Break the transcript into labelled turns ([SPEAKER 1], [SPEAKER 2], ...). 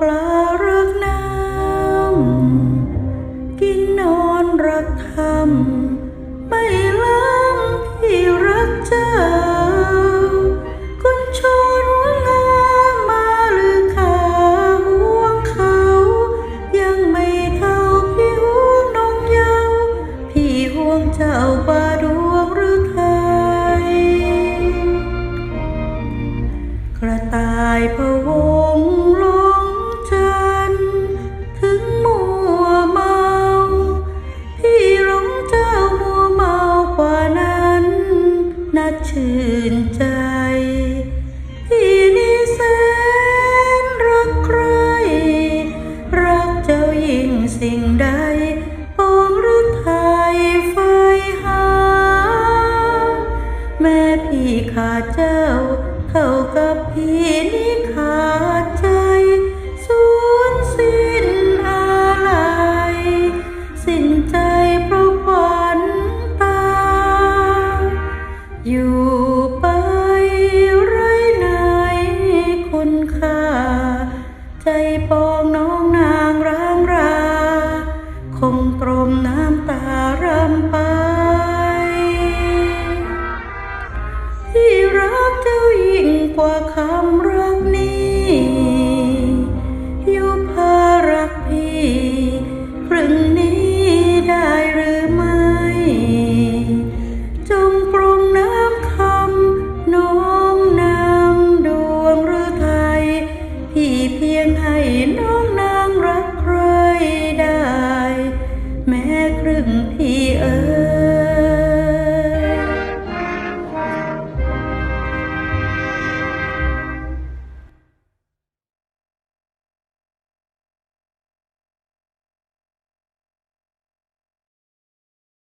[SPEAKER 1] ปลารักน้ำ กินนอนรักธรรมไม่ล้ำพี่รักเจ้าคนชนหัวงามมาหรือขาห่วงเขา ยังไม่เท่าพี่ห่วงน้องเยาวพี่ห่วงเจ้าป่าดวงหรือไทยกระต่ายพะวง สิ่งใดปองหรือไทยไฟหา แม่พี่ขาดเจ้าเท่ากับพี่นี่ ว่าคำร